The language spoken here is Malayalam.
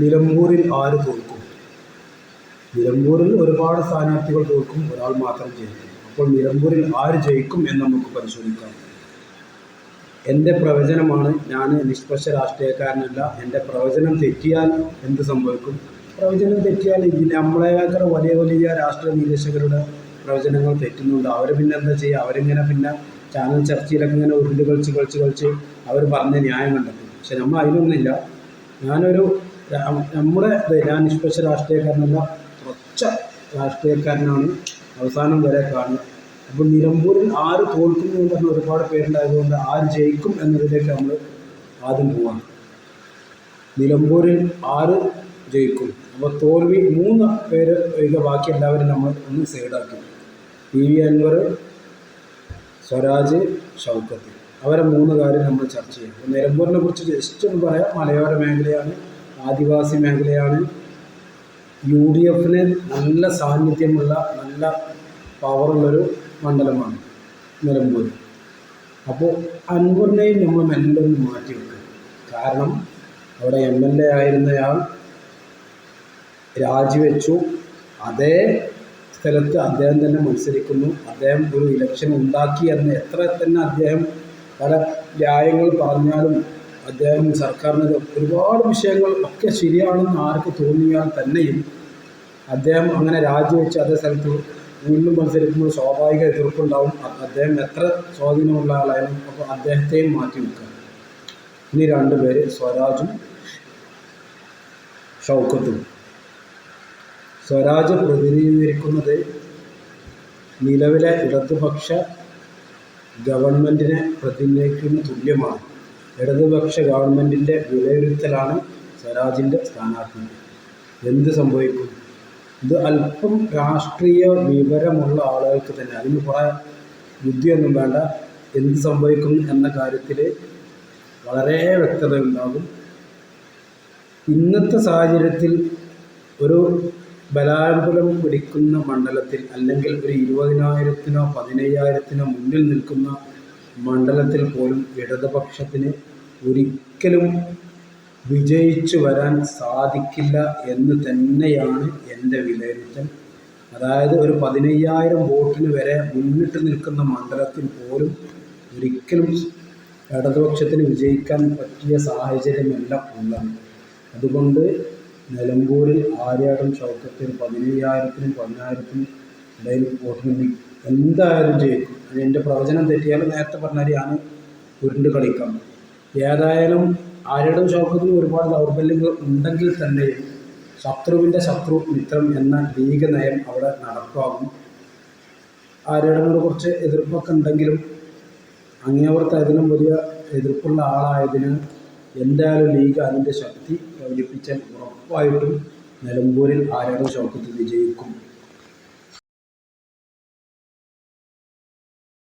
നിലമ്പൂരിൽ ആര് തോൽക്കും? നിലമ്പൂരിൽ ഒരുപാട് സ്ഥാനാർത്ഥികൾ തോൽക്കും ഒരാൾ മാത്രം ജയിക്കും. അപ്പോൾ നിലമ്പൂരിൽ ആര് ജയിക്കും എന്ന് നമുക്ക് പരിശോധിക്കാം. എന്റെ പ്രവചനമാണ് ഞാൻ നിഷ്പക്ഷ രാഷ്ട്രീയക്കാരനല്ല. എന്റെ പ്രവചനം തെറ്റിയാൽ എന്ത് സംഭവിക്കും? പ്രവചനം തെറ്റിയാൽ നമ്മളെക്കാൾ വലിയ വലിയ രാഷ്ട്രീയ നിരീക്ഷകരുടെ പ്രവചനങ്ങൾ തെറ്റുന്നുണ്ട്. അവർ പിന്നെ എന്താ ചെയ്യുക? അവരിങ്ങനെ പിന്നെ ചാനൽ ചർച്ചയിലൊക്കെ ഇങ്ങനെ ഉരുണ്ട് കളിച്ച് കളിച്ച് കളിച്ച് അവർ പറഞ്ഞ ന്യായം കണ്ടെത്തും. പക്ഷെ നമ്മൾ അതിലൊന്നുമില്ല. ഞാനൊരു നമ്മുടെ ഇത് നിഷ്പക്ഷ രാഷ്ട്രീയക്കാരനല്ല ഉറച്ച രാഷ്ട്രീയക്കാരനാണ് അവസാനം വരെ കാണുന്നത്. അപ്പോൾ നിലമ്പൂരിൽ ആര് തോൽക്കുന്നു എന്ന് പറഞ്ഞ ഒരുപാട് പേരുണ്ടായതുകൊണ്ട് ആര് ജയിക്കും എന്നതിലേക്ക് നമ്മൾ ആദ്യം പോവാണ്. നിലമ്പൂരിൽ ആര് ജയിക്കും? അപ്പോൾ തോൽവി മൂന്ന് പേര് ഒഴികെ ബാക്കി എല്ലാവരും നമ്മൾ ഒന്ന് സൈഡാക്കി പി വി അൻവർ സ്വരാജ് ഷൗക്കത്ത്. അവരെ മൂന്ന് കാര്യം നമ്മൾ ചർച്ച ചെയ്യും. നിലമ്പൂരിനെ കുറിച്ച് ജസ്റ്റ് ഒന്ന് പറയാം. മലയോര മേഖലയാണ് ആദിവാസി മേഖലയാണ്. യു ഡി എഫിന് നല്ല സാന്നിധ്യമുള്ള നല്ല പവറുള്ളൊരു മണ്ഡലമാണ് നിലമ്പൂർ. അപ്പോൾ അൻവറിനെയും നമ്മൾ മെല്ലെ ഒന്ന് മാറ്റി വെക്കുക കാരണം അവിടെ എം എൽ എ ആയിരുന്നയാൾ രാജിവെച്ചു. അതേ സ്ഥലത്ത് അദ്ദേഹം തന്നെ മത്സരിക്കുന്നു. അദ്ദേഹം ഒരു ഇലക്ഷൻ ഉണ്ടാക്കി എന്ന് എത്ര തന്നെ അദ്ദേഹം പല ന്യായങ്ങൾ പറഞ്ഞാലും അദ്ദേഹം സർക്കാരിന് ഒരുപാട് വിഷയങ്ങൾ ഒക്കെ ശരിയാണെന്ന് ആർക്ക് തോന്നിയാൽ തന്നെയും അദ്ദേഹം അങ്ങനെ രാജിവെച്ച് അതേ സ്ഥലത്ത് വീണ്ടും മത്സരിക്കുമ്പോൾ സ്വാഭാവിക എതിർപ്പുണ്ടാവും. അദ്ദേഹം എത്ര സ്വാധീനമുള്ള ആളായാലും അപ്പോൾ അദ്ദേഹത്തെയും മാറ്റി വെക്കുക ഇനി രണ്ടുപേര് സ്വരാജും ഷൗക്കത്തും. സ്വരാജ് പ്രതിനിധീകരിക്കുന്നത് നിലവിലെ ഇടതുപക്ഷ ഗവൺമെന്റിനെ പ്രതിനിധീകരിക്കുന്ന തുല്യമാണ്. ഇടതുപക്ഷ ഗവൺമെന്റിന്റെ വിലയിരുത്തലാണ് സ്വരാജിന്റെ സ്ഥാനാർത്ഥി. എന്ത് സംഭവിക്കും? ഇത് അല്പം രാഷ്ട്രീയ വിവരമുള്ള ആളുകൾക്ക് തന്നെ. അതിന് കുറേ ബുദ്ധിയൊന്നും വേണ്ട. എന്ത് സംഭവിക്കും എന്ന കാര്യത്തിൽ വളരെ വ്യക്തത ഉണ്ടാകും ഇന്നത്തെ സാഹചര്യത്തിൽ ഒരു ബലാകുലം പിടിക്കുന്ന മണ്ഡലത്തിൽ അല്ലെങ്കിൽ ഒരു ഇരുപതിനായിരത്തിനോ പതിനയ്യായിരത്തിനോ മുന്നിൽ നിൽക്കുന്ന മണ്ഡലത്തിൽ പോലും ഇടതുപക്ഷത്തിന് ഒരിക്കലും വിജയിച്ചു വരാൻ സാധിക്കില്ല എന്ന് തന്നെയാണ് എന്റെ വിലയിരുത്തൽ. അതായത് ഒരു പതിനയ്യായിരം വോട്ടിന് വരെ മുന്നിട്ട് നിൽക്കുന്ന മണ്ഡലത്തിൽ പോലും ഒരിക്കലും ഇടതുപക്ഷത്തിന് വിജയിക്കാൻ പറ്റിയ സാഹചര്യമല്ല ഉള്ളത്. അതുകൊണ്ട് നിലമ്പൂരിൽ ആര്യാടൻ ചൗക്കത്തിൽ പതിനയ്യായിരത്തിനും പതിനായിരത്തിനും ഇടയിൽ വോട്ടിന് എന്തായാലും ചെയ്യും എന്റെ പ്രവചനം തെറ്റിയാൽ നേരത്തെ പറഞ്ഞാൽ ഞാൻ ഉരുണ്ട് കളിക്കാം. ഏതായാലും ആരുടെ ഷൗക്കത്തിനും ഒരുപാട് ദൗർബല്യങ്ങൾ ഉണ്ടെങ്കിൽ തന്നെയും ശത്രുവിന്റെ ശത്രു മിത്രം എന്ന ലീഗ നയം അവിടെ നടപ്പാകും. ആര്യടനോട് കുറച്ച് എതിർപ്പൊക്കെ ഉണ്ടെങ്കിലും അങ്ങേവർത്ത് അതിനും വലിയ എതിർപ്പുള്ള ആളായതിന് എന്തായാലും ലീഗ് അതിന്റെ ശക്തി പ്രകടിപ്പിച്ചാൽ ഉറപ്പായിട്ടും നിലമ്പൂരിൽ ആര്യടൻ ഷൗക്കത്ത് വിജയിക്കും.